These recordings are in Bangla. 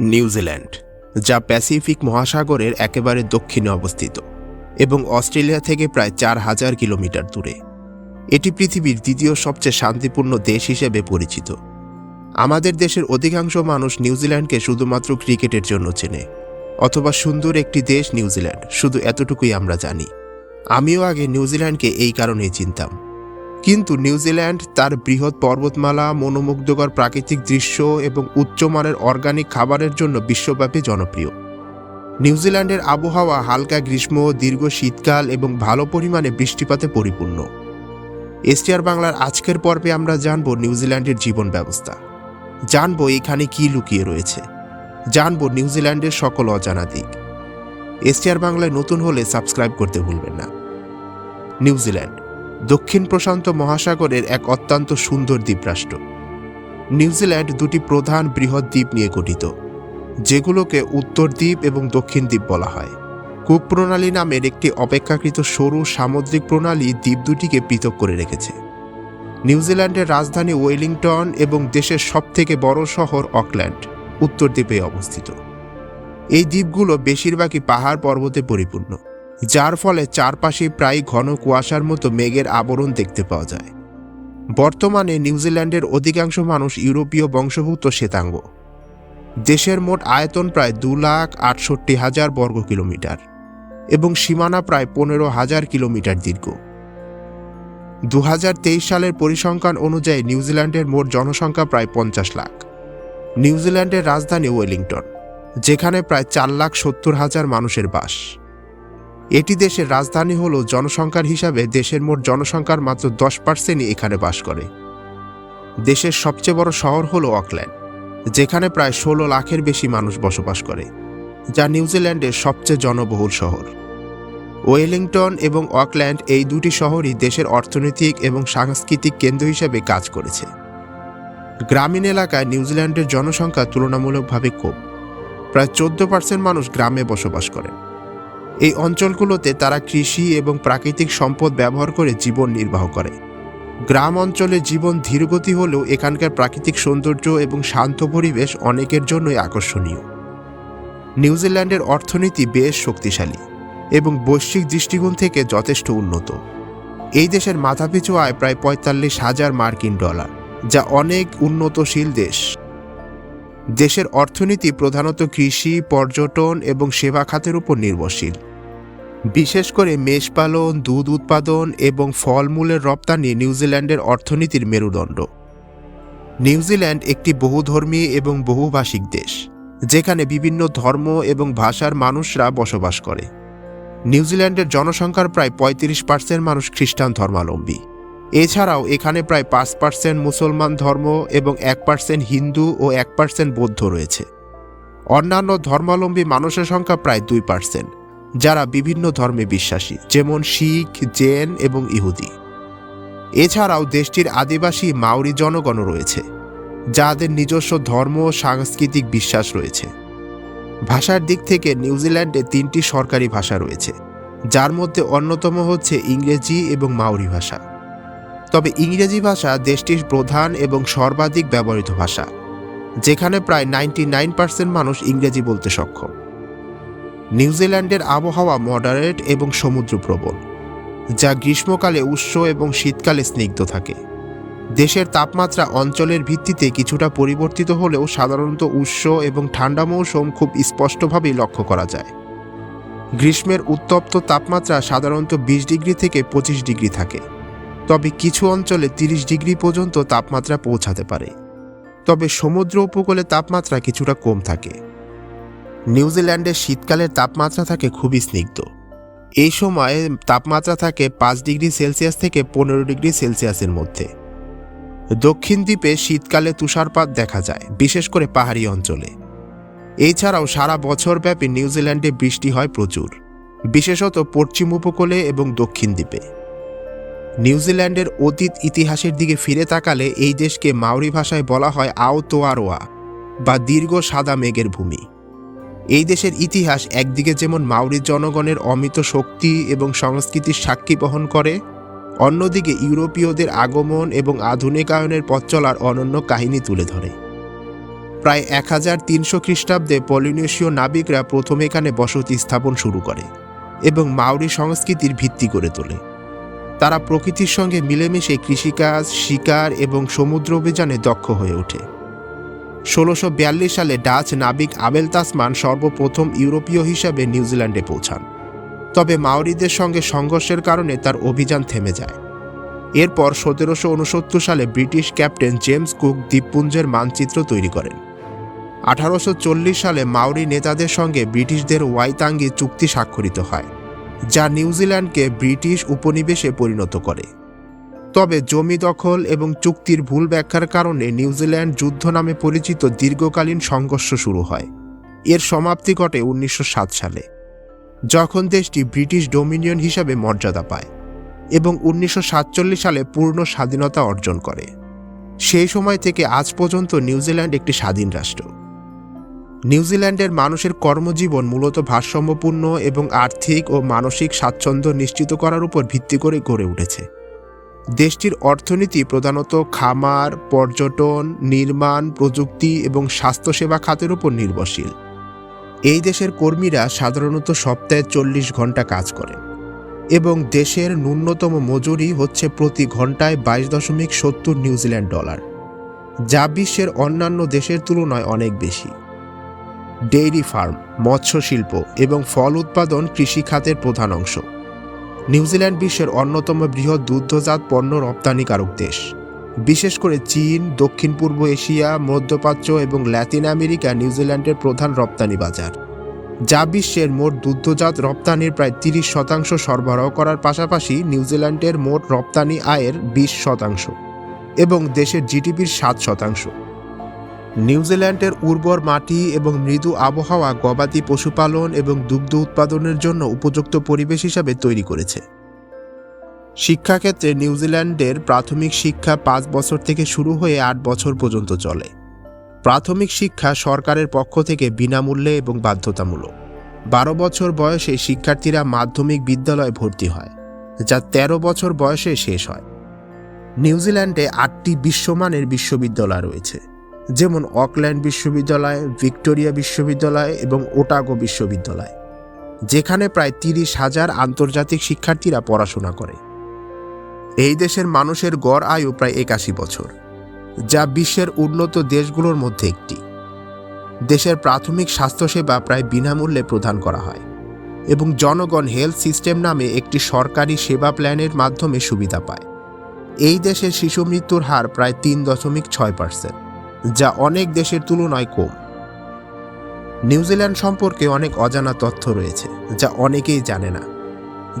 নিউজিল্যান্ড যা প্যাসিফিক মহাসাগরের একেবারে দক্ষিণে অবস্থিত এবং অস্ট্রেলিয়া থেকে প্রায় চার হাজার কিলোমিটার দূরে। এটি পৃথিবীর দ্বিতীয় সবচেয়ে শান্তিপূর্ণ দেশ হিসেবে পরিচিত। আমাদের দেশের অধিকাংশ মানুষ নিউজিল্যান্ডকে শুধুমাত্র ক্রিকেটের জন্য চেনে, অথবা সুন্দর একটি দেশ নিউজিল্যান্ড শুধু এতটুকুই আমরা জানি। আমিও আগে নিউজিল্যান্ডকে এই কারণেই চিনতাম। কিন্তু নিউজিল্যান্ড তার বৃহৎ পর্বতমালা, মনোমুগ্ধকর প্রাকৃতিক দৃশ্য এবং উচ্চমানের অর্গানিক খাবারের জন্য বিশ্বব্যাপী জনপ্রিয়। নিউজিল্যান্ডের আবহাওয়া হালকা গ্রীষ্ম, দীর্ঘ শীতকাল এবং ভালো পরিমাণে বৃষ্টিপাতে পরিপূর্ণ। এসটিআর বাংলার আজকের পর্বে আমরা জানব নিউজিল্যান্ডের জীবন ব্যবস্থা। জানব এখানে কি লুকিয়ে রয়েছে। জানব নিউজিল্যান্ডের সকল অজানা দিক। এসটিআর বাংলায় নতুন হলে সাবস্ক্রাইব করতে ভুলবেন না। নিউজিল্যান্ড দক্ষিণ প্রশান্ত মহাসাগরের এক অত্যন্ত সুন্দর দ্বীপরাষ্ট্র। নিউজিল্যান্ড দুটি প্রধান বৃহৎ দ্বীপ নিয়ে গঠিত, যেগুলোকে উত্তর দ্বীপ এবং দক্ষিণ দ্বীপ বলা হয়। কুক প্রণালী নামের একটি অপেক্ষাকৃত সরু সামুদ্রিক প্রণালী দ্বীপ দুটিকে পৃথক করে রেখেছে। নিউজিল্যান্ডের রাজধানী ওয়েলিংটন এবং দেশের সবথেকে বড় শহর অকল্যান্ড, উত্তর দ্বীপে অবস্থিত। এই দ্বীপগুলো বেশিরভাগই পাহাড় পর্বতে পরিপূর্ণ। যার ফলে চারপাশে প্রায় ঘন কুয়াশার মতো মেঘের আবরণ দেখতে পাওয়া যায়। বর্তমানে নিউজিল্যান্ডের অধিকাংশ মানুষ ইউরোপীয় বংশভুক্ত শ্বেতাঙ্গ। দেশের মোট আয়তন প্রায় দু লাখ আটষট্টি হাজার বর্গ কিলোমিটার এবং সীমানা প্রায় পনেরো হাজার কিলোমিটার দীর্ঘ। দু হাজার তেইশ সালের পরিসংখ্যান অনুযায়ী নিউজিল্যান্ডের মোট জনসংখ্যা প্রায় পঞ্চাশ লাখ। নিউজিল্যান্ডের রাজধানী ওয়েলিংটন, যেখানে প্রায় চার লাখ সত্তর হাজার মানুষের বাস। এটি দেশের রাজধানী হলেও জনসংখ্যার হিসাবে দেশের মোট জনসংখ্যার মাত্র দশ পার্সেন্টই এখানে বাস করে। দেশের সবচেয়ে বড় শহর হলো অকল্যান্ড, যেখানে প্রায় ষোলো লাখের বেশি মানুষ বসবাস করে, যা নিউজিল্যান্ডের সবচেয়ে জনবহুল শহর। ওয়েলিংটন এবং অকল্যান্ড এই দুটি শহরই দেশের অর্থনৈতিক এবং সাংস্কৃতিক কেন্দ্র হিসেবে কাজ করেছে। গ্রামীণ এলাকায় নিউজিল্যান্ডের জনসংখ্যা তুলনামূলকভাবে কম, প্রায় চোদ্দ পার্সেন্ট মানুষ গ্রামে বসবাস করেন। এই অঞ্চলগুলোতে তারা কৃষি এবং প্রাকৃতিক সম্পদ ব্যবহার করে জীবন নির্বাহ করে। গ্রাম অঞ্চলে জীবন ধীরগতি হলেও এখানকার প্রাকৃতিক সৌন্দর্য এবং শান্ত পরিবেশ অনেকের জন্যই আকর্ষণীয়। নিউজিল্যান্ডের অর্থনীতি বেশ শক্তিশালী এবং বৈশ্বিক দৃষ্টিকোণ থেকে যথেষ্ট উন্নত। এই দেশের মাথাপিছু আয় প্রায় পঁয়তাল্লিশ হাজার মার্কিন ডলার, যা অনেক উন্নতশীল দেশ। দেশের অর্থনীতি প্রধানত কৃষি, পর্যটন এবং সেবা খাতের উপর নির্ভরশীল। বিশেষ করে মেষ পালন, দুধ উৎপাদন এবং ফলমূলের রপ্তানি নিউজিল্যান্ডের অর্থনীতির মেরুদণ্ড। নিউজিল্যান্ড একটি বহুধর্মী এবং বহুভাষিক দেশ, যেখানে বিভিন্ন ধর্ম এবং ভাষার মানুষরা বসবাস করে। নিউজিল্যান্ডের জনসংখ্যার প্রায় পঁয়ত্রিশ পার্সেন্ট মানুষ খ্রিস্টান ধর্মাবলম্বী। এছাড়াও এখানে প্রায় পাঁচ পার্সেন্ট মুসলমান ধর্ম এবং এক পার্সেন্ট হিন্দু ও এক পার্সেন্ট বৌদ্ধ রয়েছে। অন্যান্য ধর্মাবলম্বী মানুষের সংখ্যা প্রায় দুই পার্সেন্ট যারা বিভিন্ন ধর্মে বিশ্বাসী, যেমন শিখ, জেন এবং ইহুদি। এছাড়াও দেশটির আদিবাসী মাউরি জনগণও রয়েছে, যাদের নিজস্ব ধর্ম সাংস্কৃতিক বিশ্বাস রয়েছে। ভাষার দিক থেকে নিউজিল্যান্ডে তিনটি সরকারি ভাষা রয়েছে, যার মধ্যে অন্যতম হচ্ছে ইংরেজি এবং মাউরি ভাষা। তবে ইংরেজি ভাষা দেশটির প্রধান এবং সর্বাধিক ব্যবহৃত ভাষা, যেখানে প্রায় নাইনটি নাইন পার্সেন্ট মানুষ ইংরেজি বলতে সক্ষম। নিউজিল্যান্ডের আবহাওয়া মডারেট এবং সমুদ্রপ্রবণ যা গ্রীষ্মকালে উষ্ণ এবং শীতকালে স্নিগ্ধ থাকে। দেশের তাপমাত্রা অঞ্চলের ভিত্তিতে কিছুটা পরিবর্তিত হলেও সাধারণত উষ্ণ এবং ঠান্ডা মৌসুম খুব স্পষ্টভাবেই লক্ষ্য করা যায়। গ্রীষ্মের উত্তপ্ত তাপমাত্রা সাধারণত বিশ ডিগ্রি থেকে পঁচিশ ডিগ্রি থাকে। তবে কিছু অঞ্চলে তিরিশ ডিগ্রি পর্যন্ত তাপমাত্রা পৌঁছাতে পারে। তবে সমুদ্র উপকূলে তাপমাত্রা কিছুটা কম থাকে। নিউজিল্যান্ডের শীতকালের তাপমাত্রা থাকে খুবই স্নিগ্ধ। এই সময়ে তাপমাত্রা থাকে পাঁচ ডিগ্রি সেলসিয়াস থেকে পনেরো ডিগ্রি সেলসিয়াসের মধ্যে। দক্ষিণ দ্বীপে শীতকালে তুষারপাত দেখা যায়, বিশেষ করে পাহাড়ি অঞ্চলে। এছাড়াও সারা বছর ব্যাপী নিউজিল্যান্ডে বৃষ্টি হয় প্রচুর, বিশেষত পশ্চিম উপকূলে এবং দক্ষিণ দ্বীপে। নিউজিল্যান্ডের অতীত ইতিহাসের দিকে ফিরে তাকালে এই দেশকে মাওরি ভাষায় বলা হয় আওতোয়ারোয়া, বা দীর্ঘ সাদা মেঘের ভূমি। এই দেশের ইতিহাস একদিকে যেমন মাউরি জনগণের অমিত শক্তি এবং সংস্কৃতির সাক্ষী বহন করে, অন্যদিকে ইউরোপীয়দের আগমন এবং আধুনিকায়নের পথ চলার অনন্য কাহিনী তুলে ধরে। প্রায় এক হাজার তিনশো খ্রিস্টাব্দে পলিনেশীয় নাবিকরা প্রথম এখানে বসতি স্থাপন শুরু করে এবং মাউরি সংস্কৃতির ভিত্তি করে তোলে। তারা প্রকৃতির সঙ্গে মিলেমিশে কৃষিকাজ, শিকার এবং সমুদ্র অভিযানে দক্ষ হয়ে ওঠে। ষোলোশো সালে ডাচ নাবিক আবেল তাসমান সর্বপ্রথম ইউরোপীয় হিসাবে নিউজিল্যান্ডে পৌঁছান। তবে মাওরিদের সঙ্গে সংঘর্ষের কারণে তার অভিযান থেমে যায়। এরপর সতেরোশো উনসত্তর সালে ব্রিটিশ ক্যাপ্টেন জেমস কুক দ্বীপপুঞ্জের মানচিত্র তৈরি করেন। আঠারোশো চল্লিশ সালে মাওরি নেতাদের সঙ্গে ব্রিটিশদের ওয়াইতাঙ্গি চুক্তি স্বাক্ষরিত হয়। যা নিউজিল্যান্ডকে ব্রিটিশ উপনিবেশে পরিণত করে। তবে জমি দখল এবং চুক্তির ভুল ব্যাখ্যার কারণে নিউজিল্যান্ড যুদ্ধ নামে পরিচিত দীর্ঘকালীন সংঘর্ষ শুরু হয়। এর সমাপ্তি ঘটে উনিশশো সাত সালে, যখন দেশটি ব্রিটিশ ডোমিনিয়ন হিসাবে মর্যাদা পায় এবং উনিশশো সাতচল্লিশ সালে পূর্ণ স্বাধীনতা অর্জন করে। সেই সময় থেকে আজ পর্যন্ত নিউজিল্যান্ড একটি স্বাধীন রাষ্ট্র। নিউজিল্যান্ডের মানুষের কর্মজীবন মূলত ভারসাম্যপূর্ণ এবং আর্থিক ও মানসিক স্বাচ্ছন্দ্য নিশ্চিত করার উপর ভিত্তি করে গড়ে উঠেছে। দেশটির অর্থনীতি প্রধানত খামার, পর্যটন, নির্মাণ, প্রযুক্তি এবং স্বাস্থ্যসেবা খাতের উপর নির্ভরশীল। এই দেশের কর্মীরা সাধারণত সপ্তাহে চল্লিশ ঘণ্টা কাজ করেন এবং দেশের ন্যূনতম মজুরি হচ্ছে প্রতি ঘন্টায় বাইশ দশমিক সত্তর নিউজিল্যান্ড ডলার, যা বিশ্বের অন্যান্য দেশের তুলনায় অনেক বেশি। ডেইরি ফার্ম মৎস্য শিল্প এবং ফল উৎপাদন কৃষি খাতের প্রধান অংশ। নিউজিল্যান্ড বিশ্বের অন্যতম বৃহৎ দুগ্ধজাত পণ্য রপ্তানিকারক দেশ। বিশেষ করে চীন, দক্ষিণ পূর্ব এশিয়া, মধ্যপ্রাচ্য এবং ল্যাতিন আমেরিকা নিউজিল্যান্ডের প্রধান রপ্তানি বাজার, যা বিশ্বের মোট দুগ্ধজাত রপ্তানির প্রায় তিরিশ শতাংশ সরবরাহ করার পাশাপাশি নিউজিল্যান্ডের মোট রপ্তানি আয়ের বিশ শতাংশ এবং দেশের জিডিপির সাত শতাংশ। নিউজিল্যান্ডের উর্বর মাটি এবং মৃদু আবহাওয়া গবাদি পশুপালন এবং দুগ্ধ উৎপাদনের জন্য উপযুক্ত পরিবেশ হিসাবে তৈরি করেছে। শিক্ষাক্ষেত্রে নিউজিল্যান্ডের প্রাথমিক শিক্ষা পাঁচ বছর থেকে শুরু হয়ে আট বছর পর্যন্ত চলে। প্রাথমিক শিক্ষা সরকারের পক্ষ থেকে বিনামূল্যে এবং বাধ্যতামূলক। বারো বছর বয়সে শিক্ষার্থীরা মাধ্যমিক বিদ্যালয়ে ভর্তি হয়, যা ১৩ বছর বয়সে শেষ হয়। নিউজিল্যান্ডে আটটি বিশ্বমানের বিশ্ববিদ্যালয় রয়েছে। যেমন অকল্যান্ড বিশ্ববিদ্যালয়, ভিক্টোরিয়া বিশ্ববিদ্যালয় এবং ওটাগো বিশ্ববিদ্যালয়, যেখানে প্রায় তিরিশ হাজার আন্তর্জাতিক শিক্ষার্থীরা পড়াশোনা করে। এই দেশের মানুষের গড় আয়ু প্রায় একাশি বছর, যা বিশ্বের উন্নত দেশগুলোর মধ্যে একটি। দেশের প্রাথমিক স্বাস্থ্যসেবা প্রায় বিনামূল্যে প্রদান করা হয় এবং জনগণ হেলথ সিস্টেম নামে একটি সরকারি সেবা প্ল্যানের মাধ্যমে সুবিধা পায়। এই দেশের শিশু মৃত্যুর হার প্রায় তিন দশমিক ছয় পার্সেন্ট। যা অনেক দেশের তুলনায় কম। নিউজিল্যান্ড সম্পর্কে অনেক অজানা তথ্য রয়েছে, যা অনেকেই জানে না।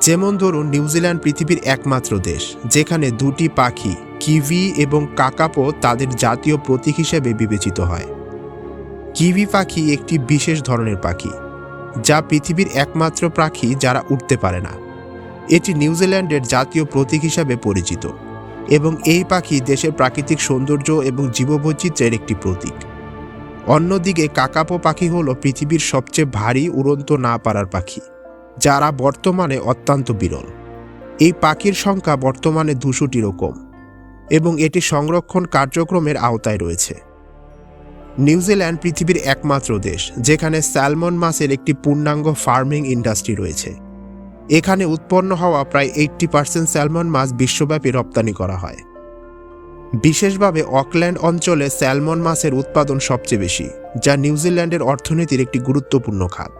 যেমন ধরুন, নিউজিল্যান্ড পৃথিবীর একমাত্র দেশ, যেখানে দুটি পাখি কিভি এবং কাকাপো তাদের জাতীয় প্রতীক হিসেবে বিবেচিত হয়। কিভি পাখি একটি বিশেষ ধরনের পাখি, যা পৃথিবীর একমাত্র পাখি যারা উঠতে পারে না। এটি নিউজিল্যান্ডের জাতীয় প্রতীক হিসাবে পরিচিত। এবং এই পাখি দেশের প্রাকৃতিক সৌন্দর্য এবং জীববৈচিত্র্যের একটি প্রতীক। অন্যদিকে কাকাপো পাখি হল পৃথিবীর সবচেয়ে ভারী, উড়ন্ত, না পারার পাখি, যারা বর্তমানে অত্যন্ত বিরল। এই পাখির সংখ্যা বর্তমানে দুশোটিরও কম এবং এটি সংরক্ষণ কার্যক্রমের আওতায় রয়েছে। নিউজিল্যান্ড পৃথিবীর একমাত্র দেশ, যেখানে স্যালমন মাছের একটি পূর্ণাঙ্গ ফার্মিং ইন্ডাস্ট্রি রয়েছে। এখানে উৎপন্ন হওয়া প্রায় এইট্টি পার্সেন্ট স্যালমন মাছ বিশ্বব্যাপী রপ্তানি করা হয়। বিশেষভাবে অকল্যান্ড অঞ্চলে স্যালমন মাছের উৎপাদন সবচেয়ে বেশি, যা নিউজিল্যান্ডের অর্থনীতির একটি গুরুত্বপূর্ণ খাত।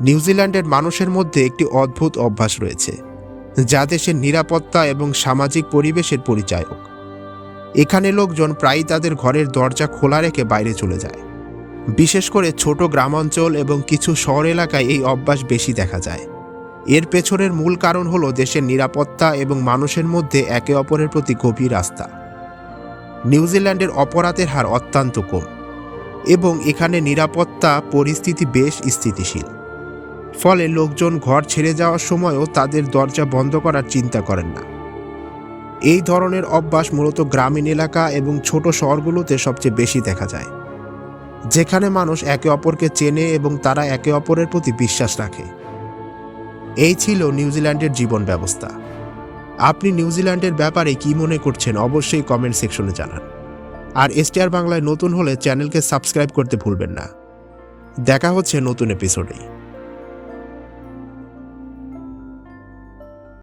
নিউজিল্যান্ডের মানুষের মধ্যে একটি অদ্ভুত অভ্যাস রয়েছে, যা দেশের নিরাপত্তা এবং সামাজিক পরিবেশের পরিচায়ক। এখানে লোকজন প্রায়ই তাদের ঘরের দরজা খোলা রেখে বাইরে চলে যায়। বিশেষ করে ছোট গ্রামাঞ্চল এবং কিছু শহর এলাকায় এই অভ্যাস বেশি দেখা যায়। এর পেছনের মূল কারণ হলো দেশের নিরাপত্তা এবং মানুষের মধ্যে একে অপরের প্রতি গভীর আস্থা। নিউজিল্যান্ডের অপরাধের হার অত্যন্ত কম এবং এখানে নিরাপত্তা পরিস্থিতি বেশ স্থিতিশীল। ফলে লোকজন ঘর ছেড়ে যাওয়ার সময়ও তাদের দরজা বন্ধ করার চিন্তা করেন না। এই ধরনের অভ্যাস মূলত গ্রামীণ এলাকা এবং ছোট শহরগুলোতে সবচেয়ে বেশি দেখা যায়, যেখানে মানুষ একে অপরকে চেনে এবং তারা একে অপরের প্রতি বিশ্বাস রাখে। এই ছিল নিউজিল্যান্ডের জীবন ব্যবস্থা। আপনি নিউজিল্যান্ডের ব্যাপারে কি মনে করছেন অবশ্যই কমেন্ট সেকশনে জানান। আর এসটিআর বাংলায় নতুন হলে চ্যানেলকে সাবস্ক্রাইব করতে ভুলবেন না। দেখা হচ্ছে নতুন এপিসোডেই